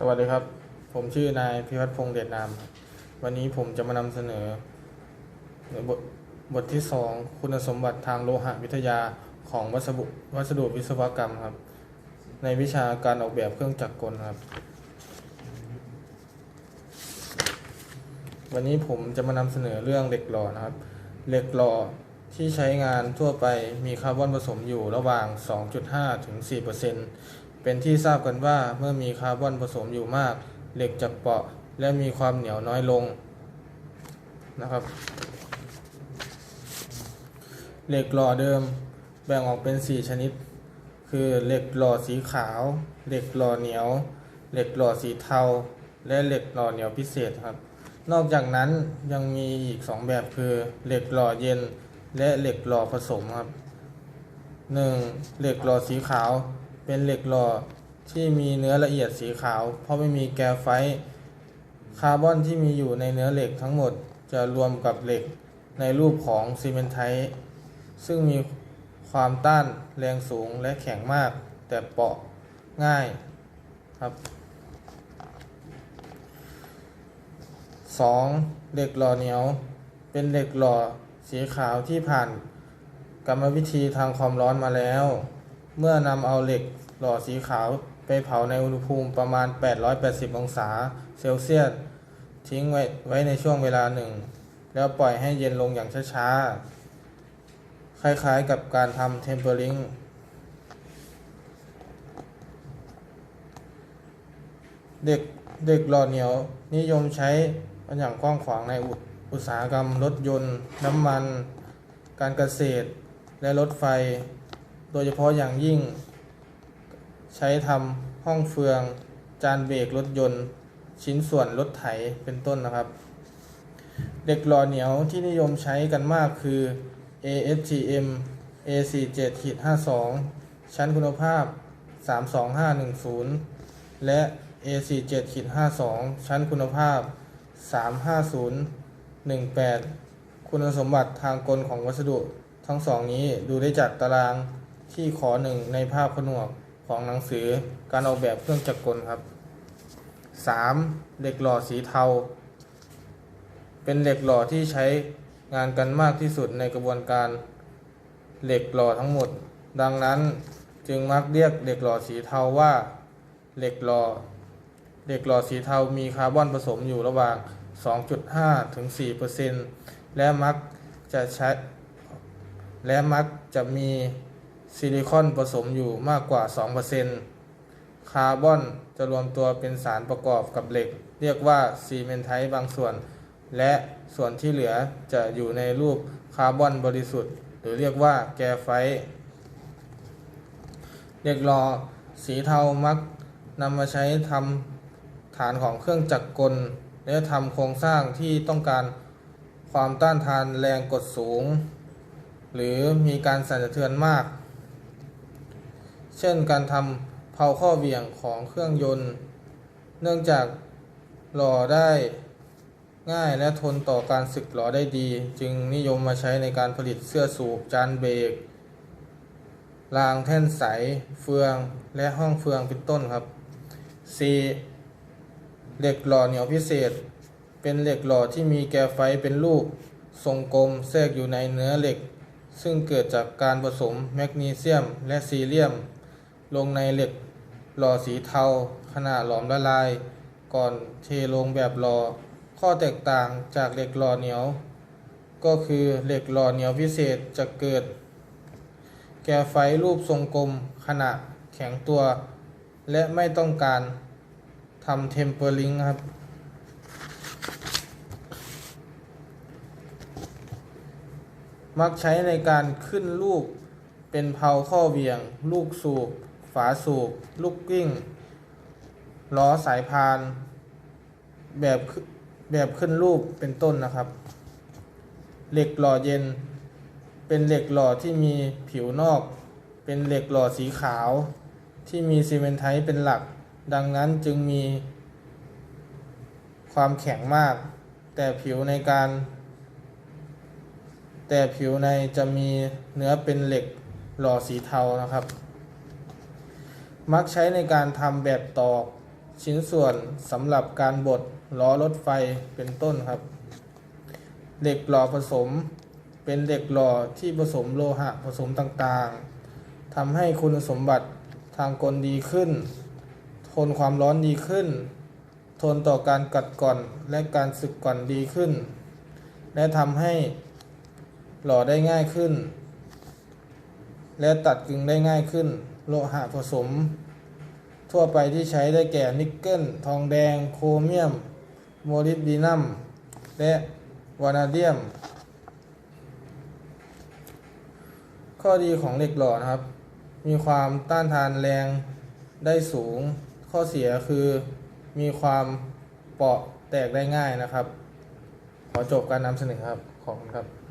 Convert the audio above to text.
สวัสดีครับ ผมชื่อนายพิพัฒน์พงษ์เดชนาม วันนี้ผมจะมานำเสนอ บทบทที่สองคุณสมบัติทางโลหะวิทยาของวัสดุวัสดุวิศวกรรมครับ ในวิชาการออกแบบเครื่องจักรกลครับ วันนี้ผมจะมานำเสนอเรื่องเหล็กหล่อนะครับ เหล็กหล่อที่ใช้งานทั่วไปมีคาร์บอนผสมอยู่ระหว่าง 2.5 ถึง 4%เเป็นที่ทราบกันว่าเมื่อมีคาร์บอนผสมอยู่มาก เหล็กจะเปราะและมีความเหนียวน้อยลงนะครับ เหล็กหล่อเดิมแบ่งออกเป็น 4 ชนิด คือเหล็กหล่อสีขาว เหล็กหล่อเหนียว เหล็กหล่อสีเทา และเหล็กหล่อเหนียวพิเศษครับ นอกจากนั้นยังมีอีก 2 แบบคือเหล็กหล่อเย็น และเหล็กหล่อผสมครับ 1. เหล็กหล่อสีขาว เป็นเหล็กหล่อที่มีเนื้อละเอียดสีขาว เพราะไม่มีแกไฟคาร์บอนที่มีอยู่ในเนื้อเหล็กทั้งหมดจะรวมกับเหล็กในรูปของซีเมนไทต์ซึ่งมีความต้านแรงสูงและแข็งมาก แต่เปราะง่ายครับ 2. เหล็กหล่อเหนียว เป็นเหล็กหล่อสีขาวที่ผ่านกรรมวิธีทางความร้อนมาแล้ว เมื่อนำเอาเหล็กหล่อสีขาวไปเผาในอุณหภูมิประมาณ 880 องศาเซลเซียส ทิ้งไว้ไว้ในช่วงเวลาหนึ่ง แล้วปล่อยให้เย็นลงอย่างช้าๆ คล้ายๆกับการทำเทมเปอริงเด็กเด็กหล่อเหนียวนิยมใช้กันอย่างกว้างขวางในอุอุตสาหกรรมรถยนต์ น้ำมัน การเกษตร และรถไฟ โดยเฉพาะอย่างยิ่ง ใช้ทำห้องเฟือง จานเบรกรถยนต์ ชิ้นส่วนรถไถเป็นต้นนะครับ เด็กหล่อเหนียวที่นิยมใช้กันมากคือ ASTM A47-52 ชั้นคุณภาพ 32510 และ A47-52 ชั้นคุณภาพ 35018 คุณสมบัติทางกลของวัสดุทั้งสองนี้ดูได้จากตาราง ที่ขอหนึ่งในภาพผนวกของหนังสือการออกแบบเครื่องจักรกลครับ 3. เหล็กหล่อสีเทา เป็นเหล็กหล่อที่ใช้งานกันมากที่สุดในกระบวนการเหล็กหล่อทั้งหมด ดังนั้นจึงมักเรียกเหล็กหล่อสีเทาว่าเหล็กหล่อเหล็กหล่อสีเทามีคาร์บอนผสมอยู่ระหว่าง 2.5 ถึง 4%และมักจะใช้และมักจะมี ซิลิคอนผสมอยู่มากกว่า 2%คาร์บอนจะรวมตัวเป็นสารประกอบกับเหล็ก เรียกว่าซีเมนไทต์บางส่วน และส่วนที่เหลือจะอยู่ในรูปคาร์บอนบริสุทธิ์ หรือเรียกว่าแกไฟต์เหล็กหล่อสีเทามักนำมาใช้ทำฐานของเครื่องจักรกล และทำโครงสร้างที่ต้องการความต้านทานแรงกดสูง หรือมีการสั่นสะเทือนมาก เช่นการทำเพาข้อเหวี่ยงของเครื่องยนต์ เนื่องจากหล่อได้ง่ายและทนต่อการสึกหล่อได้ดี จึงนิยมมาใช้ในการผลิตเสื้อสูบจานเบรกรางแท่นใส เฟืองและห้องเฟืองเป็นต้นครับ C เหล็กหล่อเหนียวพิเศษ เป็นเหล็กหล่อที่มีแกไฟเป็นรูปทรงกลมแทรกอยู่ในเนื้อเหล็ก ซึ่งเกิดจากการผสมแมกนีเซียมและซีเลียม ลงในเหล็กหล่อสีเทาขณะหลอมละลาย ก่อนเทลงแบบหล่อข้อแตกต่างจากเหล็กหล่อเหนียว ก็คือเหล็กหล่อเหนียวพิเศษจะเกิด แกรไฟรูปทรงกลมขณะแข็งตัว และไม่ต้องการทำเทมเปอริงครับมักใช้ในการขึ้นลูกเป็นเพาข้อเวี่ยง ลูกสูบ ฝาสูบ ลูกกิ้ง ล้อสายพาน แบบแบบขึ้นรูปเป็นต้นนะครับ เหล็กหล่อเย็น เป็นเหล็กหล่อที่มีผิวนอก เป็นเหล็กหล่อสีขาว ที่มีซีเมนไทต์เป็นหลัก ดังนั้นจึงมี ความแข็งมาก แต่ผิวในการ แต่ผิวในจะมีเนื้อเป็นเหล็กหล่อสีเทานะครับ มักใช้ในการทำแบบตอกชิ้นส่วนสำหรับการบดล้อรถไฟเป็นต้นครับ เหล็กหล่อผสม เป็นเหล็กหล่อที่ผสมโลหะผสมต่างๆทำให้คุณสมบัติทางกลดีขึ้น ทนความร้อนดีขึ้น ทนต่อการกัดก่อนและการสึกก่อนดีขึ้น และทำให้หล่อได้ง่ายขึ้น และตัดกึงได้ง่ายขึ้น โลหะผสม ทั่วไปที่ใช้ได้แก่นิกเกิล ทองแดง โครเมียม โมลิบดีนัม และวานาเดียม ข้อดีของเหล็กหล่อนะครับ มีความต้านทานแรงได้สูง ข้อเสียคือมีความเปราะแตกได้ง่ายนะครับ ขอจบการนำเสนอครับ ขอบคุณครับ